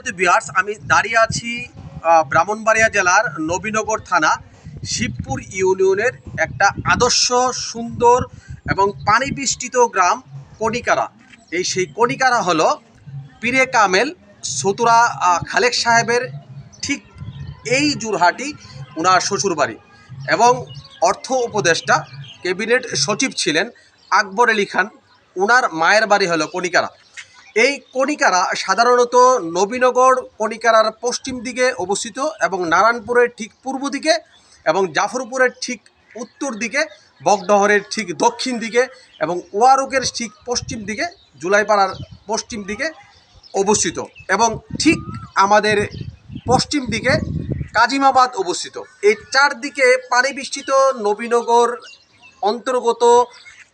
সম্মানিত বিয়ার্স আমি দাঁড়িয়ে আছি ব্রাহ্মণবাড়িয়া জেলার নবীনগর থানা, শিবপুর ইউনিয়নের একটা আদর্শ, সুন্দর এবং পানি বৃষ্টিত গ্রাম কণিকারা। এই সেই কণিকারা হলো পীরে কামেল, সতুরা খালেক সাহেবের ঠিক এই জুরহাটি ওনার শ্বশুরবাড়ি এবং অর্থ উপদেষ্টা, ক্যাবিনেট সচিব ছিলেন আকবর আলী খান। ওনার মায়ের বাড়ি হলো কণিকারা। এই কণিকারা সাধারণত নবীনগর কণিকারার পশ্চিম দিকে অবস্থিত এবং নারায়ণপুরের ঠিক পূর্ব দিকে এবং জাফরপুরের ঠিক উত্তর দিকে, বগডহরের ঠিক দক্ষিণ দিকে এবং ওয়ারুকের ঠিক পশ্চিম দিকে, জুলাইপাড়ার পশ্চিম দিকে অবস্থিত এবং ঠিক আমাদের পশ্চিম দিকে কাজিমাবাদ অবস্থিত। এই চারদিকে পানি বৃষ্টিত নবীনগর অন্তর্গত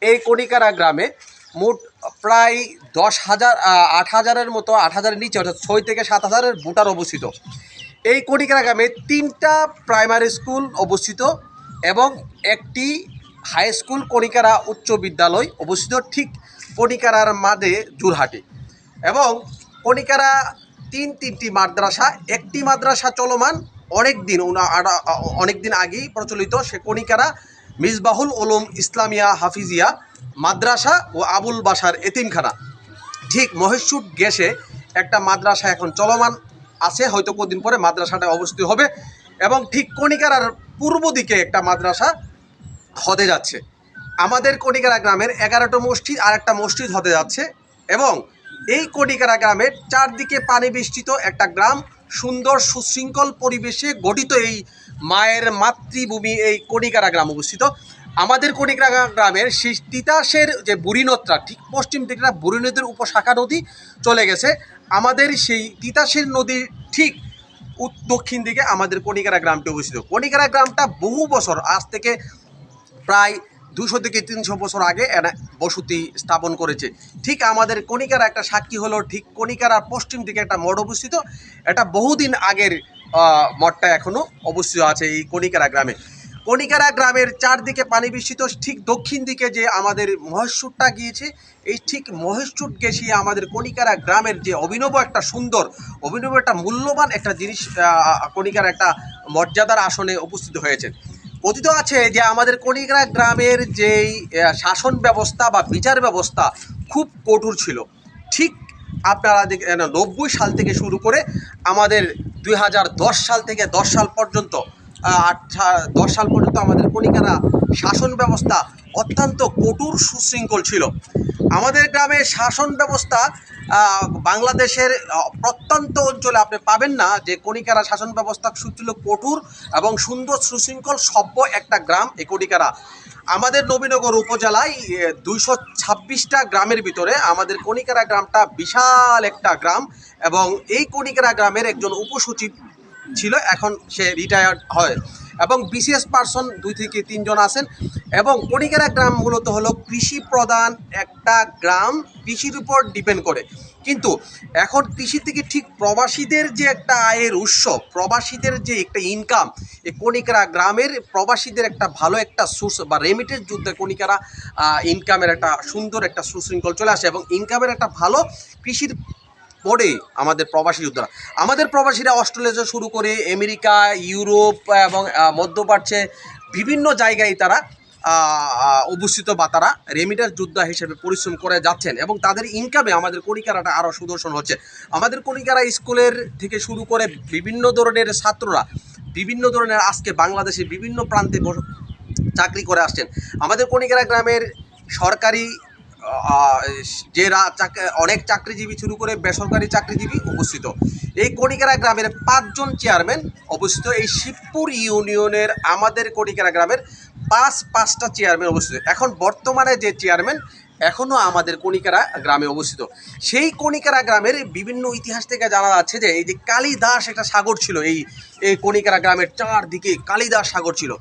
এই কণিকারা গ্রামে মোট প্রায় দশ হাজার আট হাজারের মতো, আট হাজারের নিচে, অর্থাৎ ছয় থেকে সাত হাজারের ভোটার অবস্থিত। এই কণিকারা গ্রামে তিনটা প্রাইমারি স্কুল অবস্থিত এবং একটি হাই স্কুল কণিকারা উচ্চ বিদ্যালয় অবস্থিত ঠিক কণিকারার মাঝে জুরহাটি। এবং কণিকারা তিন তিনটি মাদ্রাসা, একটি মাদ্রাসা চলমান অনেক দিন অনেক দিন আগেই প্রচলিত, সে কণিকারা মিসবাহুল ওলুম ইসলামিয়া হাফিজিয়া। মাদ্রাসা ও আবুল বাসার এতিমখানা। ঠিক মহেশচুট গ্যাসে একটা মাদ্রাসা এখন চলমান আছে, হয়তো কদিন পরে মাদ্রাসাটা অবস্থিত হবে এবং ঠিক কণিকারার পূর্ব দিকে একটা মাদ্রাসা হতে যাচ্ছে। আমাদের কণিকারা গ্রামের এগারোটা মসজিদ আর একটা মসজিদ হতে যাচ্ছে এবং এই কণিকারা গ্রামের চারদিকে পানি বেষ্টিত একটা গ্রাম, সুন্দর সুশৃঙ্খল পরিবেশে গঠিত এই মায়ের মাতৃভূমি এই কণিকারা গ্রাম অবস্থিত। আমাদের কণিকারা গ্রামের সেই তিতাসের যে বুড়ি নদটা ঠিক পশ্চিম দিকে বুড়ি নদীর উপশাখা নদী চলে গেছে। আমাদের সেই তিতাসের নদীর ঠিক দক্ষিণ দিকে আমাদের কণিকারা গ্রামটি অবস্থিত। কণিকারা গ্রামটা বহু বছর, আজ থেকে প্রায় দুশো থেকে তিনশো বছর আগে এরা বসতি স্থাপন করেছে। ঠিক আমাদের কণিকারা একটা সাক্ষী হলো, ঠিক কণিকারার পশ্চিম দিকে একটা মঠ অবস্থিত। এটা বহুদিন আগের মঠটা এখনও অবস্থিত আছে এই কণিকারা গ্রামে। কণিকারা গ্রামের চারদিকে পানি বৃষ্টিত ঠিক দক্ষিণ দিকে যে আমাদের মহেশচুরটা গিয়েছে, এই ঠিক মহেশচুট গেছিয়ে আমাদের কণিকারা গ্রামের যে অভিনব একটা সুন্দর, অভিনব একটা মূল্যবান একটা জিনিস কণিকার একটা মর্যাদার আসনে উপস্থিত হয়েছে। কথিত আছে যে আমাদের কণিগ্রা গ্রামের যেই শাসন ব্যবস্থা বা বিচার ব্যবস্থা খুব কঠোর ছিল। ঠিক আপনারা নব্বই সাল থেকে শুরু করে আমাদের দুই হাজার দশ সাল থেকে দশ সাল পর্যন্ত আট দশ সাল পর্যন্ত আমাদের কণিকারা শাসন ব্যবস্থা অত্যন্ত কঠোর সুশৃঙ্খল ছিল। আমাদের গ্রামের শাসন ব্যবস্থা বাংলাদেশের প্রত্যন্ত অঞ্চলে আপনি পাবেন না যে কণিকারা শাসন ব্যবস্থা ছিল কঠোর এবং সুন্দর সুশৃঙ্খল, সভ্য একটা গ্রাম এই কণিকারা। আমাদের নবীনগর উপজেলায় দুইশো ছাব্বিশটা গ্রামের ভিতরে আমাদের কণিকারা গ্রামটা বিশাল একটা গ্রাম এবং এই কণিকারা গ্রামের একজন উপসচিব ছিল, এখন সে রিটায়ার্ড হয়। এবং বিশেষ পার্সন দুই থেকে তিনজন আছেন। এবং কণিকারা গ্রাম মূলত হলো কৃষি প্রধান একটা গ্রাম, কৃষির উপর ডিপেন্ড করে। কিন্তু এখন কৃষি থেকে ঠিক প্রবাসীদের যে একটা আয়ের উৎস, প্রবাসীদের যে একটা ইনকাম এই কণিকারা গ্রামের প্রবাসীদের একটা ভালো একটা সোর্স বা রেমিটেন্স যুদ্ধে কণিকারা ইনকামের একটা সুন্দর একটা সুশৃঙ্খল চলে আসে এবং ইনকামের একটা ভালো কৃষির পরে আমাদের প্রবাসী যোদ্ধারা। আমাদের প্রবাসীরা অস্ট্রেলিয়া শুরু করে আমেরিকা, ইউরোপ এবং মধ্যপ্রাচ্যে বিভিন্ন জায়গায় তারা অবস্থিত বা তারা রেমিটার যোদ্ধা হিসেবে পরিশ্রম করে যাচ্ছেন এবং তাদের ইনকামে আমাদের কণিকারাটা আরও সুদর্শন হচ্ছে। আমাদের কণিকারা স্কুলের থেকে শুরু করে বিভিন্ন ধরনের ছাত্ররা, বিভিন্ন ধরনের আজকে বাংলাদেশের বিভিন্ন প্রান্তে চাকরি করে আসছেন। আমাদের কণিকারা গ্রামের সরকারি যে অনেক চাকরিজীবী শুরু করে বেসরকারি চাকরিজীবী উপস্থিত। এই কণিকারা গ্রামের পাঁচজন চেয়ারম্যান অবস্থিত। এই শিবপুর ইউনিয়নের আমাদের কণিকারা গ্রামের পাঁচ, পাঁচটা চেয়ারম্যান অবস্থিত। এখন বর্তমানে যে চেয়ারম্যান এখনও আমাদের কণিকারা গ্রামে অবস্থিত। সেই কণিকারা গ্রামের বিভিন্ন ইতিহাস থেকে জানা যাচ্ছে যে, এই যে কালিদাস একটা সাগর ছিল, এই এই কণিকারা গ্রামের চারদিকে কালিদাস সাগর ছিল।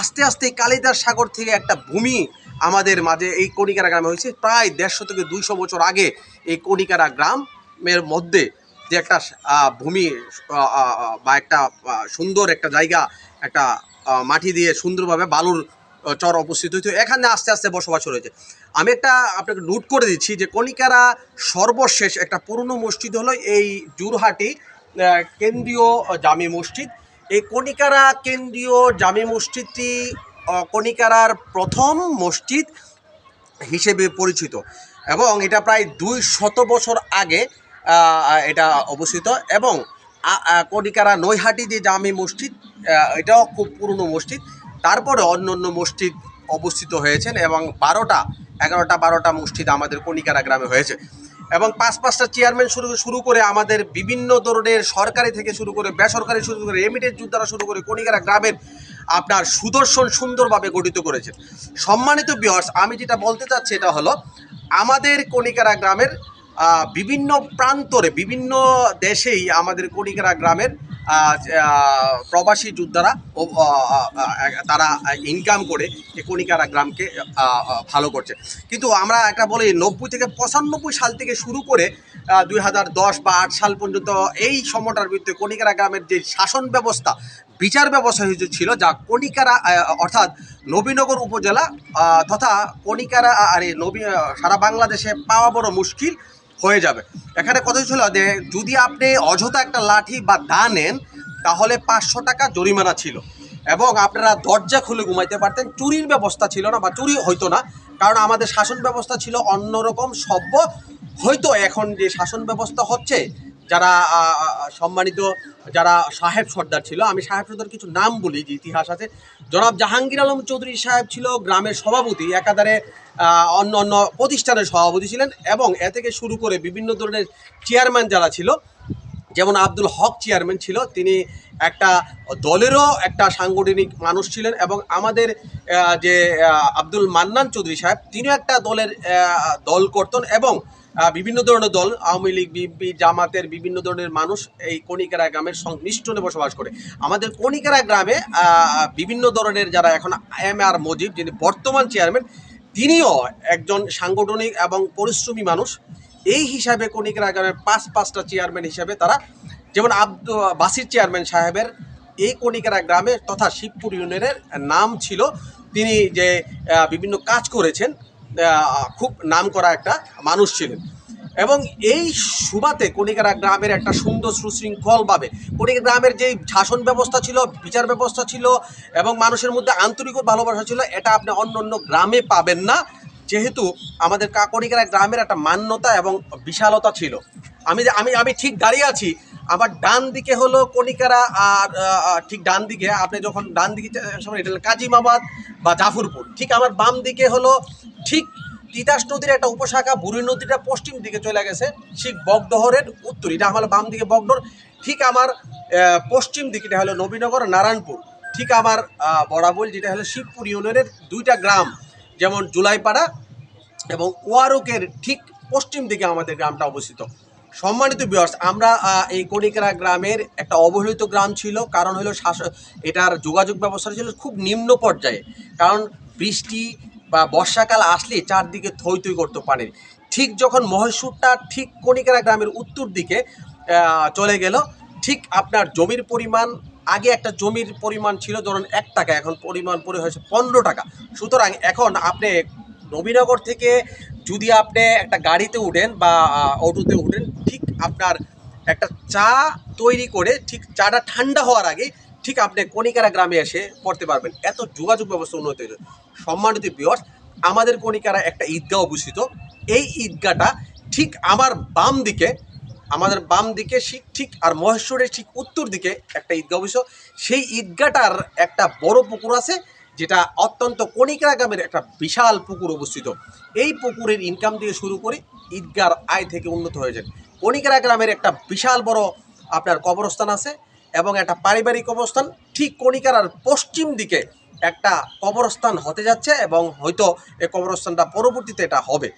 আস্তে আস্তে কালিদাস সাগর থেকে একটা ভূমি আমাদের মাঝে এই কণিকারা গ্রামে হয়েছে। প্রায় দেড়শো থেকে দুইশো বছর আগে এই কণিকারা গ্রামের মধ্যে যে একটা ভূমি বা একটা সুন্দর একটা জায়গা, একটা মাটি দিয়ে সুন্দরভাবে বালুর চর অবস্থিত হয়েছে। এখানে আস্তে আস্তে বসবাস রয়েছে আমি একটা আপনাকে নোট করে দিচ্ছি যে কণিকারা সর্বশেষ একটা পুরনো মসজিদ হলো এই জুরহাটি কেন্দ্রীয় জামি মসজিদ। এই কণিকারা কেন্দ্রীয় জামি মসজিদটি কণিকারার প্রথম মসজিদ হিসেবে পরিচিত। এবং এটা প্রায় দুই শত বছর আগে এটা অবস্থিত। এবং কণিকারা নৈহাটি যে জামি মসজিদ এটাও খুব পুরনো মসজিদ। তারপরে অন্য অন্য মসজিদ অবস্থিত হয়েছেন এবং বারোটা, এগারোটা, বারোটা মসজিদ আমাদের কণিকারা গ্রামে হয়েছে। এবং পাঁচ পাঁচটা চেয়ারম্যান শুরু শুরু করে আমাদের বিভিন্ন ধরনের সরকারি থেকে শুরু করে বেসরকারি শুরু করে রেমিটেন্স যোদ্ধারা শুরু করে কণিকারা গ্রামের আপনার সুদর্শন সুন্দরভাবে গঠিত করেছেন সম্মানিত বিহর্স আমি যেটা বলতে চাচ্ছি এটা হলো, আমাদের কণিকারা গ্রামের বিভিন্ন প্রান্তরে, বিভিন্ন দেশেই আমাদের কণিকারা গ্রামের প্রবাসী যোদ্ধারা তারা ইনকাম করে কণিকারা গ্রামকে ভালো করছে। কিন্তু আমরা একটা বলি, নব্বই থেকে পঁচানব্বই সাল থেকে শুরু করে দুই হাজার দশ বা আট সাল পর্যন্ত এই সময়টার বিরুদ্ধে কণিকারা গ্রামের যে শাসন ব্যবস্থা, বিচার ব্যবস্থা হয়েছে ছিল, যা কণিকারা অর্থাৎ নবীনগর উপজেলা তথা কণিকারা আরে নবী, সারা বাংলাদেশে পাওয়া বড় মুশকিল। হয়ে যাবে। এখানে কথা ছিল যে, যদি আপনি অযথা একটা লাঠি বা দা নেন, তাহলে পাঁচশো টাকা জরিমানা ছিল। এবং আপনারা দরজা খুলে ঘুমাইতে পারতেন, চুরির ব্যবস্থা ছিল না বা চুরি হইতো না, কারণ আমাদের শাসন ব্যবস্থা ছিল অন্যরকম, সভ্য হয়তো এখন যে শাসন ব্যবস্থা হচ্ছে যারা সম্মানিত যারা সাহেব সর্দার ছিল, আমি সাহেব সর্দার কিছু নাম বলি, যে ইতিহাস আছে। জনাব জাহাঙ্গীর আলম চৌধুরী সাহেব ছিল গ্রামের সভাপতি, একাধারে অন্য অন্য প্রতিষ্ঠানের সভাপতি ছিলেন এবং এ থেকে শুরু করে বিভিন্ন ধরনের চেয়ারম্যান যারা ছিল, যেমন আব্দুল হক চেয়ারম্যান ছিল, তিনি একটা দলেরও একটা সাংগঠনিক মানুষ ছিলেন এবং আমাদের যে আব্দুল মান্নান চৌধুরী সাহেব, তিনিও একটা দলের দল করতেন এবং বিভিন্ন ধরনের দল, আওয়ামী লীগ, বিএনপি, জামাতের বিভিন্ন ধরনের মানুষ এই কণিকারা গ্রামের সংমিষ্টনে বসবাস করে। আমাদের কণিকারা গ্রামে বিভিন্ন ধরনের যারা এখন এম আর মজিব, যিনি বর্তমান চেয়ারম্যান, তিনিও একজন সাংগঠনিক এবং পরিশ্রমী মানুষ। এই হিসাবে কণিকারা গ্রামের পাঁচ, পাঁচটা চেয়ারম্যান হিসাবে তারা, যেমন আব্দু বাসির চেয়ারম্যান সাহেবের এই কণিকারা গ্রামে তথা শিবপুর ইউনিয়নের নাম ছিল। তিনি যে বিভিন্ন কাজ করেছেন খুব নাম করা একটা মানুষ ছিলেন। এবং এই সুবাতে কণিকারা গ্রামের একটা সুন্দর সুশৃঙ্খলভাবে কণিকা গ্রামের যে শাসন ব্যবস্থা ছিল, বিচার ব্যবস্থা ছিল, এবং মানুষের মধ্যে আন্তরিক ভালোবাসা ছিল, এটা আপনি অন্য অন্য গ্রামে পাবেন না। যেহেতু আমাদের কা- কণিকারা গ্রামের একটা মান্যতা এবং বিশালতা ছিল। আমি আমি আমি ঠিক দাঁড়িয়ে আছি। আমার ডান দিকে হলো কণিকারা আর ঠিক ডান দিকে, আপনি যখন ডান দিকে সময় এটা কাজিমাবাদ বা জাফরপুর। ঠিক আমার বাম দিকে হলো ঠিক তিতাস নদীর একটা উপশাখা বুড়ি নদীটা পশ্চিম দিকে চলে গেছে, ঠিক বগডহরের উত্তর। এটা আমার বাম দিকে বগডহর ঠিক আমার পশ্চিম দিকে, এটা হলো নবীনগর, নারায়ণপুর। ঠিক আমার বড়াবল যেটা হলো শিবপুর ইউনিয়নের দুইটা গ্রাম, যেমন জুলাইপাড়া এবং ওয়ারুকের ঠিক পশ্চিম দিকে আমাদের গ্রামটা অবস্থিত। সম্মানিত বিয়ার্স আমরা এই কণিকারা গ্রামের একটা অবহেলিত গ্রাম ছিল। কারণ হলো শাসন এটার যোগাযোগ ব্যবস্থা ছিল খুব নিম্ন পর্যায়ে। কারণ বৃষ্টি বা বর্ষাকাল আসলে চারদিকে থই থই করতে পারে। ঠিক যখন মহেশপুরটা ঠিক কণিকারা গ্রামের উত্তর দিকে চলে গেল, ঠিক আপনার জমির পরিমাণ, আগে একটা জমির পরিমাণ ছিল ধরুন এক টাকা, এখন পরিমাণ পরে হয়েছে পনেরো টাকা। সুতরাং এখন আপনি নবীনগর থেকে যদি আপনি একটা গাড়িতে উঠেন বা অটোতে উঠেন, ঠিক আপনার একটা চা তৈরি করে, ঠিক চাটা ঠান্ডা হওয়ার আগে ঠিক আপনি কণিকারা গ্রামে এসে পড়তে পারবেন। এত যোগাযোগ ব্যবস্থা উন্নত হয়েছে। সম্মানিত বিয়স আমাদের কণিকারা একটা ঈদগাহ অবস্থিত। এই ঈদগাহটা ঠিক আমার বাম দিকে, আমাদের বাম দিকে ঠিক ঠিক আর মহেশ্বরের ঠিক উত্তর দিকে একটা ঈদগাহ অবশ্য সেই ঈদগাহটার একটা বড় পুকুর আছে যেটা অত্যন্ত কণিকা গ্রামের একটা বিশাল পুকুর অবস্থিত। এই পুকুরের ইনকাম দিয়ে শুরু করে ঈদগার আয় থেকে উন্নত হয়ে যায় গ্রামের একটা বিশাল বড় আপনার কবরস্থান আছে এবং একটা পারিবারিক কবরস্থান ঠিক কণিকার পশ্চিম দিকে একটা কবরস্থান হতে যাচ্ছে এবং হয়তো এই কবরস্থানটা পরবর্তীতে এটা হবে।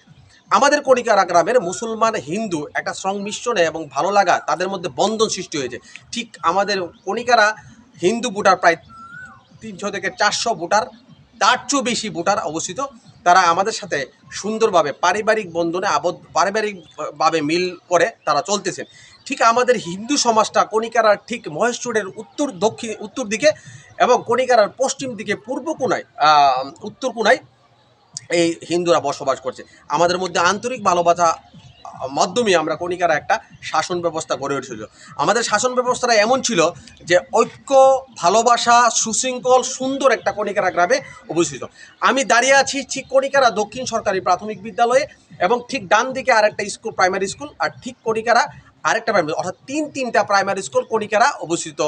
আমাদের কণিকারা গ্রামের মুসলমান হিন্দু একটা সংমিশ্রণে এবং ভালো লাগা তাদের মধ্যে বন্ধন সৃষ্টি হয়েছে। ঠিক আমাদের কণিকারা হিন্দু ভোটার প্রায় তিনশো থেকে চারশো ভোটার, তার চেয়েও বেশি ভোটার অবস্থিত। তারা আমাদের সাথে সুন্দরভাবে পারিবারিক বন্ধনে আবদ্ধ, পারিবারিকভাবে মিল করে তারা চলতেছেন। ঠিক আমাদের হিন্দু সমাজটা কণিকারার ঠিক মহেশ্বরের উত্তর দক্ষিণ, উত্তর দিকে এবং কণিকারার পশ্চিম দিকে পূর্ব কোনায় উত্তর কোনায় এই হিন্দুরা বসবাস করছে। আমাদের মধ্যে আন্তরিক ভালোবাসা মাধ্যমে আমরা কণিকারা একটা শাসন ব্যবস্থা গড়ে উঠেছিল। আমাদের শাসন ব্যবস্থাটা এমন ছিল যে ঐক্য, ভালোবাসা, সুশৃঙ্খল, সুন্দর একটা কণিকারা গ্রামে অবস্থিত। আমি দাঁড়িয়ে আছি ঠিক কণিকারা দক্ষিণ সরকারি প্রাথমিক বিদ্যালয়ে এবং ঠিক ডান দিকে আরেকটা স্কুল, প্রাইমারি স্কুল, আর ঠিক কণিকারা আরেকটা প্রাইমারি অর্থাৎ তিন তিনটা প্রাইমারি স্কুল কণিকারা অবস্থিত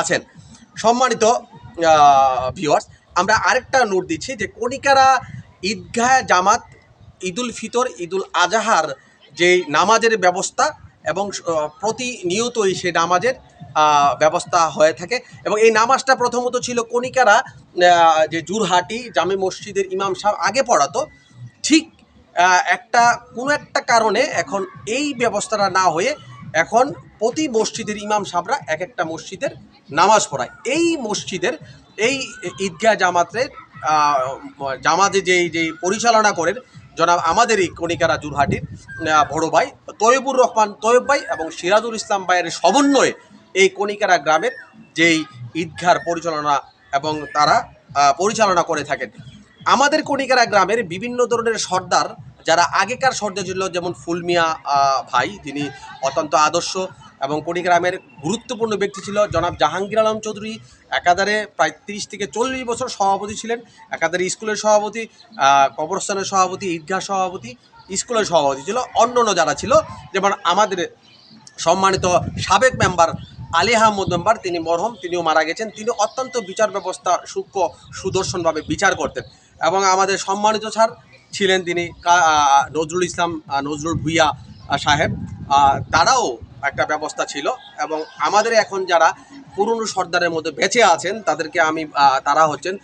আছেন। সম্মানিত ভিউয়ার্স আমরা আরেকটা নোট দিচ্ছি যে কণিকারা ঈদগাহ জামাত, ঈদুল ফিতর, ঈদুল আজাহার যে নামাজের ব্যবস্থা এবং প্রতিনিয়তই সেই নামাজের ব্যবস্থা হয়ে থাকে। এবং এই নামাজটা প্রথমত ছিল কণিকারা যে জুরহাটি জামে মসজিদের ইমাম সাহেব আগে পড়াতো। ঠিক একটা, কোনো একটা কারণে এখন এই ব্যবস্থাটা না হয়ে এখন প্রতি মসজিদের ইমাম সাহেবরা এক একটা মসজিদের নামাজ পড়ায়। এই মসজিদের, এই ঈদগাহ জামাতের জামাতে যেই যেই পরিচালনা করেন জনাব আমাদেরই কণিকারা জুরহাটির বড় ভাই তৈবুর রহমান তৈব ভাই এবং সিরাজুল ইসলাম ভাইয়ের সমন্বয়ে এই কণিকারা গ্রামের যেই ঈদগাহর পরিচালনা এবং তারা পরিচালনা করে থাকেন। আমাদের কণিকারা গ্রামের বিভিন্ন ধরনের সর্দার যারা আগেকার সর্দার ছিল, যেমন ফুলমিয়া ভাই, তিনি অত্যন্ত আদর্শ এবং কণিগ্রামের গুরুত্বপূর্ণ ব্যক্তি ছিল জনাব জাহাঙ্গীর আলম চৌধুরী। একাধারে প্রায় তিরিশ থেকে চল্লিশ বছর সভাপতি ছিলেন। একাধারে স্কুলের সভাপতি কবরস্থানের সভাপতি, ঈদগাহ সভাপতি, স্কুলের সভাপতি ছিল। অন্য অন্য যারা ছিল, যেমন আমাদের সম্মানিত সাবেক মেম্বার আলী আহমদ মেম্বার, তিনি মরহম, তিনিও মারা গেছেন। তিনি অত্যন্ত বিচার ব্যবস্থা, সূক্ষ্ম সুদর্শনভাবে বিচার করতেন। এবং আমাদের সম্মানিত স্যার ছিলেন তিনি নজরুল ইসলাম নজরুল ভুইয়া সাহেব। তারাও একটা ব্যবস্থা ছিল এবং আমাদের এখন যারা পুরনো সর্দারের মধ্যে বেঁচে আছেন, তাদেরকে আমি তারা হচ্ছেন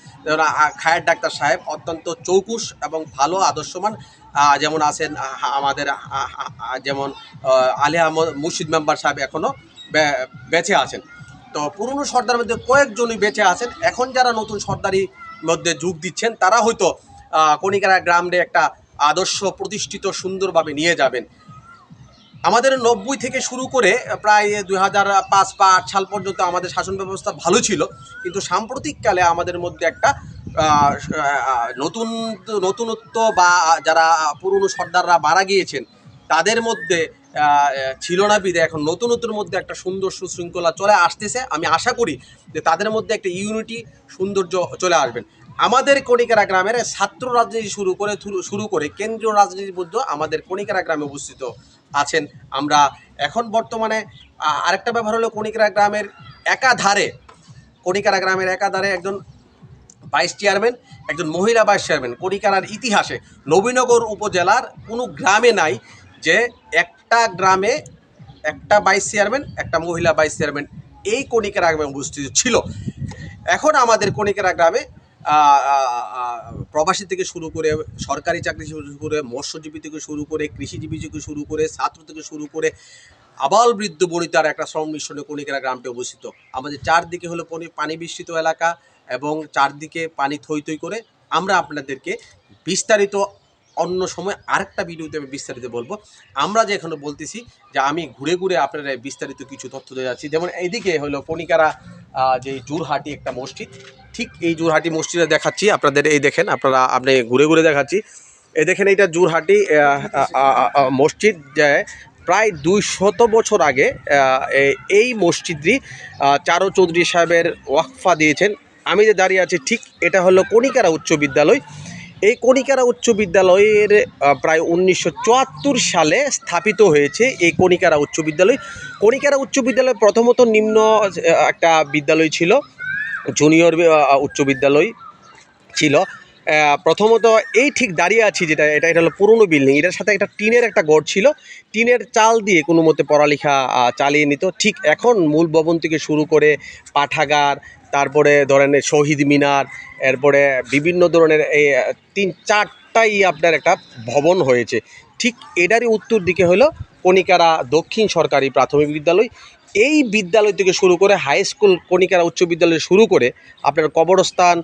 খায়ের ডাক্তার সাহেব, অত্যন্ত চৌকুশ এবং ভালো আদর্শমান যেমন আছেন আমাদের যেমন আলী আহমদ মুর্শিদ মেম্বার সাহেব এখনও বেঁচে আছেন। তো পুরনো সর্দারের মধ্যে কয়েকজনই বেঁচে আছেন। এখন যারা নতুন সর্দারি মধ্যে যোগ দিচ্ছেন, তারা হয়তো কণিকারা গ্রামে একটা আদর্শ প্রতিষ্ঠিত সুন্দরভাবে নিয়ে যাবেন। আমাদের নব্বই থেকে শুরু করে প্রায় দুই হাজার পাঁচ বা আট সাল পর্যন্ত আমাদের শাসন ব্যবস্থা ভালো ছিল, কিন্তু সাম্প্রতিককালে আমাদের মধ্যে একটা নতুন, নতুনত্ব বা যারা পুরনো সর্দাররা মারা গিয়েছেন, তাদের মধ্যে ছিল না বিদে, এখন নতুনত্বের মধ্যে একটা সুন্দর সুশৃঙ্খলা চলে আসতেছে। আমি আশা করি যে তাদের মধ্যে একটা ইউনিটি, সৌন্দর্য চলে আসবেন। আমাদের কণিকারা গ্রামের ছাত্র রাজনীতি শুরু করে শুরু করে কেন্দ্রীয় রাজনীতি মধ্যে আমাদের কণিকারা গ্রামে অবস্থিত। আছেন। আমরা এখন বর্তমানে আরেকটা ব্যাপার হলো কণিকারা গ্রামের একাধারে, কণিকারা গ্রামের একাধারে একজন ভাইস চেয়ারম্যান, একজন মহিলা ভাইস চেয়ারম্যান। কণিকারার ইতিহাসে নবীনগর উপজেলার কোনো গ্রামে নাই যে একটা গ্রামে একটা ভাইস চেয়ারম্যান, একটা মহিলা ভাইস চেয়ারম্যান এই কণিকারা গ্রামে উপস্থিত ছিল। এখন আমাদের কণিকারা গ্রামে প্রবাসী থেকে শুরু করে সরকারি চাকরি শুরু করে মৎস্যজীবী থেকে শুরু করে কৃষিজীবী থেকে শুরু করে ছাত্র থেকে শুরু করে আবাল বৃদ্ধ বনিতার একটা শ্রম মিশ্রণে কণিকেরা গ্রামটি অবস্থিত। আমাদের চারদিকে হলো পানি বিস্তৃত এলাকা এবং চারদিকে পানি থই থই করে আমরা আপনাদেরকে বিস্তারিত অন্য সময় আরেকটা ভিডিওতে আমি বিস্তারিত বলব। আমরা যে এখনও বলতেছি যে আমি ঘুরে ঘুরে আপনারা বিস্তারিত কিছু তথ্য দিয়ে যাচ্ছি। যেমন এইদিকে হলো কণিকারা যে জুরহাটি একটা মসজিদ। ঠিক এই জুরহাটি মসজিদে দেখাচ্ছি আপনাদের। এই দেখেন আপনারা, আপনি ঘুরে ঘুরে দেখাচ্ছি। এই দেখেন এইটা জুরহাটি মসজিদ যে প্রায় দুই শত বছর আগে এই মসজিদটি চারো চৌধুরী সাহেবের ওয়াকফা দিয়েছেন। আমি যে দাঁড়িয়ে আছি, ঠিক এটা হলো কণিকারা উচ্চ বিদ্যালয়। এই কণিকারা উচ্চ বিদ্যালয়ের প্রায় উনিশশো চুয়াত্তর সালে স্থাপিত হয়েছে এই কণিকারা উচ্চ বিদ্যালয়। কণিকারা উচ্চ বিদ্যালয় প্রথমত নিম্ন একটা বিদ্যালয় ছিল, জুনিয়র উচ্চ বিদ্যালয় ছিল। প্রথমত এই ঠিক দাঁড়িয়ে আছি যেটা, এটা এটা হলো পুরনো বিল্ডিং। এটার সাথে একটা টিনের একটা গড় ছিল। টিনের চাল দিয়ে কোনো মতে পড়ালেখা চালিয়ে নিত। ঠিক এখন মূল ভবন থেকে শুরু করে পাঠাগার তারপরে ধরেন শহীদ মিনার এরপরে বিভিন্ন ধরনের এই তিন চারটাই আপনার একটা ভবন হয়েছে। ঠিক এটারই উত্তর দিকে হলো কণিকারা দক্ষিণ সরকারি প্রাথমিক বিদ্যালয়। এই বিদ্যালয় থেকে শুরু করে হাই স্কুল কণিকারা উচ্চ বিদ্যালয় শুরু করে আপনার কবরস্থান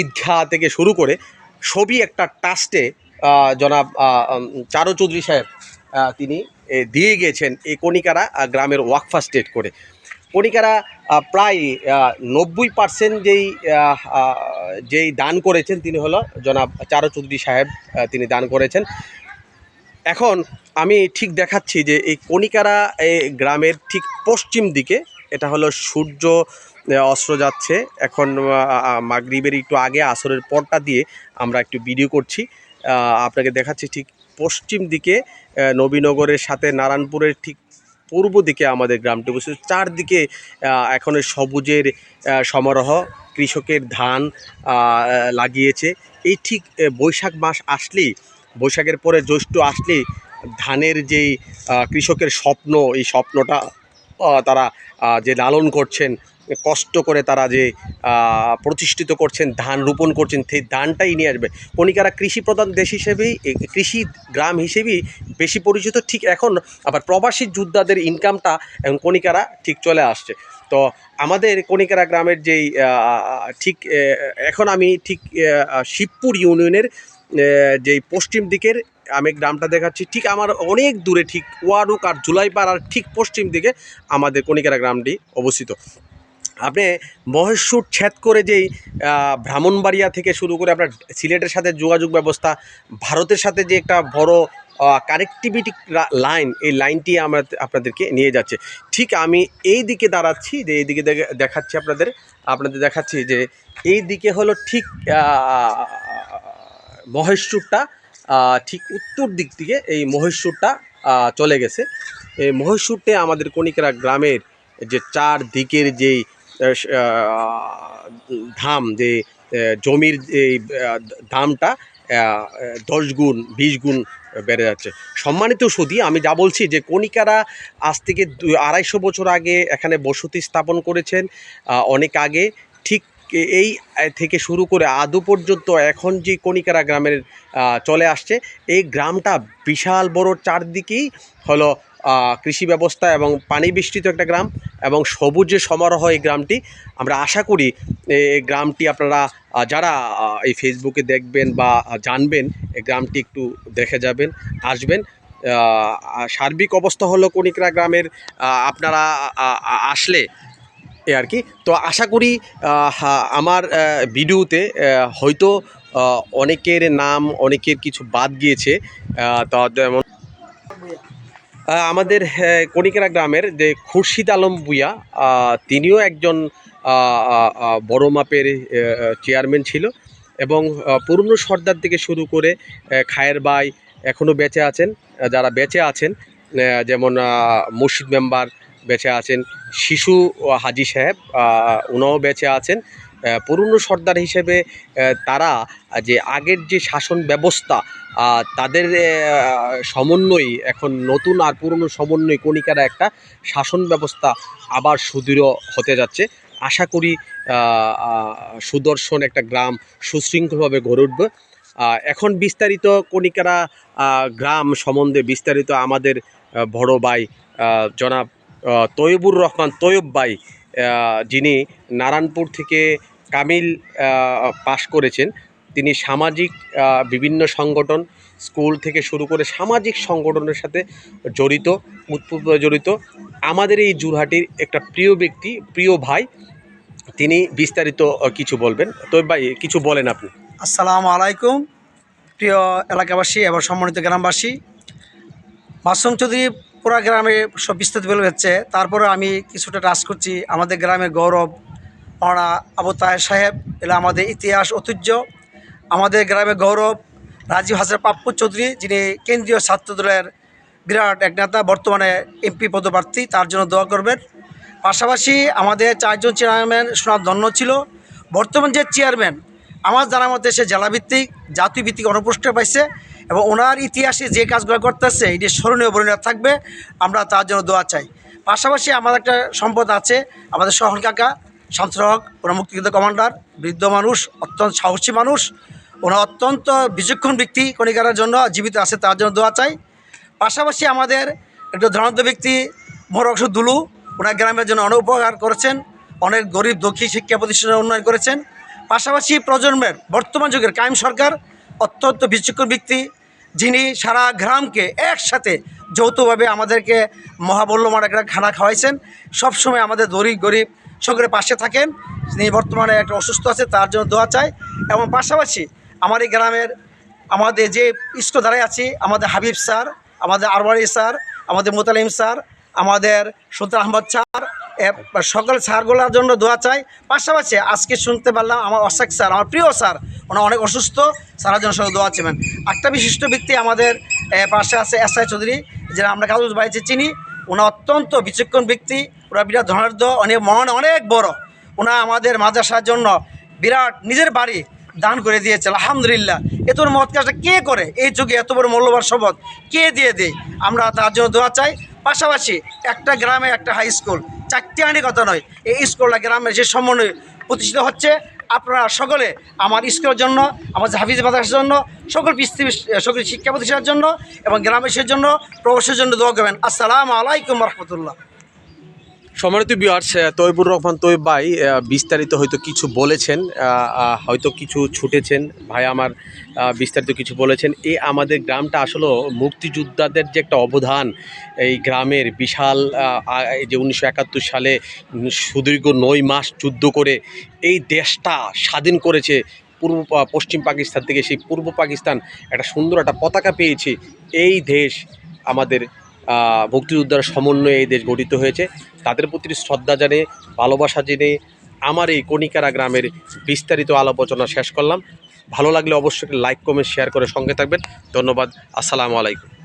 ঈদগাহ থেকে শুরু করে সবই একটা ট্রাস্টে আহ, জনাব চারু চৌধুরী সাহেব তিনি দিয়ে গিয়েছেন এই কণিকারা গ্রামের ওয়াকফা স্টেট করে। কণিকারা প্রায় নব্বই পার্সেন্ট যেই যেই দান করেছেন তিনি হলো জনাব চারু চৌধুরী সাহেব তিনি দান করেছেন। এখন আমি ঠিক দেখাচ্ছি যে এই কণিকারা এই গ্রামের ঠিক পশ্চিম দিকে এটা হলো সূর্য অস্ত্র যাচ্ছে। এখন আহ, একটু আগে আসরের পরটা দিয়ে আমরা একটু ভিডিও করছি। আপনাকে দেখাচ্ছি ঠিক পশ্চিম দিকে নবীনগরের সাথে নারায়ণপুরের ঠিক পূর্ব দিকে আমাদের গ্রামটি বসে চারদিকে এখন সবুজের সমারোহ, কৃষকের ধান লাগিয়েছে। এই ঠিক বৈশাখ মাস আসলেই, বৈশাখের পরে জ্যৈষ্ঠ আসলেই ধানের যেই কৃষকের স্বপ্ন, এই স্বপ্নটা তারা যে লালন করছেন কষ্ট করে তারা যে প্রতিষ্ঠিত করছেন, ধান রোপণ করছেন, সেই ধানটাই নিয়ে আসবে। কণিকারা কৃষি প্রধান দেশ হিসেবেই কৃষি গ্রাম হিসেবেই বেশি পরিচিত। ঠিক এখন আবার প্রবাসী যোদ্ধাদের ইনকামটা এখন কণিকারা ঠিক চলে আসছে। তো আমাদের কণিকারা গ্রামের যেই ঠিক এখন আমি ঠিক শিবপুর ইউনিয়নের যেই পশ্চিম দিকের আমি গ্রামটা দেখাচ্ছি, ঠিক আমার অনেক দূরে ঠিক ওয়ারুক আর জুলাইপাড়ার ঠিক পশ্চিম দিকে আমাদের কণিকারা গ্রামটি অবস্থিত। আপনি মহেশ্বর ছেদ করে যেই ব্রাহ্মণবাড়িয়া থেকে শুরু করে আপনার সিলেটের সাথে যোগাযোগ ব্যবস্থা ভারতের সাথে যে একটা বড় কানেক্টিভিটি লাইন এই লাইনটি আমরা আপনাদেরকে নিয়ে যাচ্ছে। ঠিক আমি এই দিকে দাঁড়াচ্ছি যে এই দিকে দেখাচ্ছি আপনাদের আপনাদের দেখাচ্ছি যে এই দিকে হলো ঠিক আহ, ঠিক উত্তর দিক থেকে এই মহেশপুরটা আহ, চলে গেছে। এই মহেশপুরটে আমাদের কণিকারা গ্রামের যে চার দিকের যেই ধাম, যে জমির এই দামটা দশ গুণ, বিশ গুণ বেড়ে যাচ্ছে। সম্মানিত সুদী আমি যা বলছি যে কণিকারা আজ থেকে আড়াইশো বছর আগে এখানে বসতি স্থাপন করেছেন। অনেক আগে, ঠিক এই থেকে শুরু করে আদৌ পর্যন্ত এখন যে কণিকারা গ্রামের চলে আসছে, এই গ্রামটা বিশাল বড় চারদিকেই হলো কৃষি ব্যবস্থা এবং পানি বৃষ্টিত একটা গ্রাম এবং সবুজে সমারোহ এই গ্রামটি, আমরা আশা করি এই গ্রামটি আপনারা যারা এই ফেসবুকে দেখবেন বা জানবেন এই গ্রামটি একটু দেখে যাবেন, আসবেন। সার্বিক অবস্থা হলো কণিকরা গ্রামের আপনারা আসলে এ আর কি। তো আশা করি আমার ভিডিওতে হয়তো অনেকের নাম, অনেকের কিছু বাদ গিয়েছে। তো যেমন আমাদের কণিকেরা গ্রামের যে খুরশিদ আলম ভুইয়া তিনিও একজন বড় মাপের চেয়ারম্যান ছিল এবং পুরনো সর্দার থেকে শুরু করে খায়ের বাই এখনও বেঁচে আছেন। যারা বেঁচে আছেন যেমন মুর্শিদ মেম্বার বেঁচে আছেন শিশু হাজি সাহেব উনাও বেঁচে আছেন। পুরনো সর্দার হিসেবে তারা যে আগের যে শাসন ব্যবস্থা তাদের সমন্বয়, এখন নতুন আর পুরনো সমন্বয় কণিকারা একটা শাসন ব্যবস্থা আবার সুদৃঢ় হতে যাচ্ছে। আশা করি সুদর্শন একটা গ্রাম সুশৃঙ্খলভাবে গড়ে উঠবে। এখন বিস্তারিত কণিকারা গ্রাম সম্বন্ধে বিস্তারিত আমাদের বড় ভাই জনাব তৈবুর রহমান ভাই আহ, যিনি নারায়ণপুর থেকে কামিল পাশ করেছেন তিনি সামাজিক বিভিন্ন সংগঠন স্কুল থেকে শুরু করে সামাজিক সংগঠনের সাথে জড়িত উৎপূর্ব জড়িত। আমাদের এই জুরহাটির একটা প্রিয় ব্যক্তি প্রিয় ভাই তিনি বিস্তারিত কিছু বলবেন। তো ভাই কিছু বলেন আপনি। আসসালামু আলাইকুম প্রিয় এলাকাবাসী এবং সম্মানিত গ্রামবাসী। মাসুম চৌধুরী পুরা গ্রামে সব বিস্তারিত বলে হচ্ছে। তারপরে আমি কিছুটা টাচ করছি। আমাদের গ্রামের গৌরব মাওলানা আবু তাহের সাহেব এলা আমাদের ইতিহাস ঐতিহ্য। আমাদের গ্রামের গৌরব, রাজীব হাসান পাপ্পু চৌধুরী, যিনি কেন্দ্রীয় ছাত্রদলের বিরাট এক নেতা, বর্তমানে এমপি পদপ্রার্থী, তার জন্য দোয়া করবেন। পাশাপাশি আমাদের চারজন চেয়ারম্যান সুনামধন্য ছিল। বর্তমান যে চেয়ারম্যান, আমার জানার মধ্যে সে জেলাভিত্তিক, জাতিভিত্তিক অনুপুরস্কার পাইছে। এবং ওনার ইতিহাসে যে কাজগুলো করতেছে, এটি স্মরণীয় বর্ণনা থাকবে। আমরা তার জন্য দোয়া চাই। পাশাপাশি আমার একটা সম্পদ আছে, আমাদের শহর কাকা শামসুল হক, ওনার মুক্তিযুদ্ধ কমান্ডার, বৃদ্ধ মানুষ, অত্যন্ত সাহসী মানুষ। ওনার অত্যন্ত বিচক্ষণ ব্যক্তি, কণিকারের জন্য জীবিত আছে, তার জন্য দোয়া চাই। পাশাপাশি আমাদের একটা ধনাঢ্য ব্যক্তি মোরকসু দুলু, ওনার গ্রামের জন্য অনেক উপকার করেছেন, অনেক গরিব, দুঃখী শিক্ষা প্রতিষ্ঠানের উন্নয়ন করেছেন। পাশাপাশি প্রজন্মের, বর্তমান যুগের কায়েম সরকার, অত্যন্ত বিচক্ষণ ব্যক্তি যিনি সারা গ্রামকে একসাথে যৌথভাবে আমাদেরকে মহাবল্যমান একটা খানা খাওয়াইছেন, সবসময় আমাদের গরিব গরিব সকলের পাশে থাকেন তিনি বর্তমানে একটা অসুস্থ আছে, তার জন্য দোয়া চাই এবং পাশাপাশি আমার এই গ্রামের আমাদের যে ইস্ক দ্বারাই আছি, আমাদের হাবিব স্যার, আমাদের আরবারি স্যার, আমাদের মোতালিম স্যার, আমাদের সুলতান আহমদ স্যার সকল স্যারগুলোর জন্য দোয়া চাই। পাশাপাশি আজকে শুনতে পারলাম আমার অশাক স্যার, আমার প্রিয় স্যার ওনার অনেক অসুস্থ, স্যারের জন্য সবাই দোয়া চাইবেন। একটা বিশিষ্ট ব্যক্তি আমাদের পাশে আছে এস আই চৌধুরী, যারা আমরা কাজুজ বাইছে চিনি। ওনা অত্যন্ত বিচক্ষণ ব্যক্তি ওরা বিরাট ধনার্ধ অনেক মহান অনেক বড়। ওনা আমাদের মাদ্রাসার জন্য বিরাট নিজের বাড়ি দান করে দিয়েছে, আলহামদুলিল্লাহ। এত বড় মহৎ কাজটা কে করে? এই যুগে এত বড় মূল্যবান শপথ কে দিয়ে দেয়? আমরা তার জন্য দোয়া চাই। পাশাপাশি একটা গ্রামে একটা হাই স্কুল চারটি আনি কথা নয়, এই স্কুলটা গ্রামের যে সমন্বয় প্রতিষ্ঠিত হচ্ছে, আপনারা সকলে আমার স্কুলের জন্য, আমার হাফিজ মাদ্রাসার জন্য, সকল পৃথিবী, সকল শিক্ষা প্রতিষ্ঠানের জন্য এবং গ্রামবাসীর জন্য প্রবাসের জন্য দোয়া করবেন। আসসালামু আলাইকুম রহমতুল্লাহ। সম্মানিত বিয়ার্স তৈবুর রহমান তৈব ভাই বিস্তারিত হয়তো কিছু বলেছেন হয়তো কিছু ছুটেছেন। ভাই আমার বিস্তারিত কিছু বলেছেন। এই আমাদের গ্রামটা আসলে মুক্তিযোদ্ধাদের যে একটা অবদান, এই গ্রামের বিশাল যে উনিশশো একাত্তর সালে সুদীর্ঘ নয় মাস যুদ্ধ করে এই দেশটা স্বাধীন করেছে, পূর্ব পশ্চিম পাকিস্তান থেকে সেই পূর্ব পাকিস্তান একটা সুন্দর একটা পতাকা পেয়েছে। এই দেশ আমাদের মুক্তিযোদ্ধার সমন্বয়ে এই দেশ গঠিত হয়েছে। তাদের প্রতি শ্রদ্ধা জানে, ভালোবাসা জেনে আমার এই কণিকারা গ্রামের বিস্তারিত আলোচনা শেষ করলাম। ভালো লাগলে অবশ্যই লাইক, কমেন্ট শেয়ার করে সঙ্গে থাকবেন। ধন্যবাদ। আসসালামু আলাইকুম।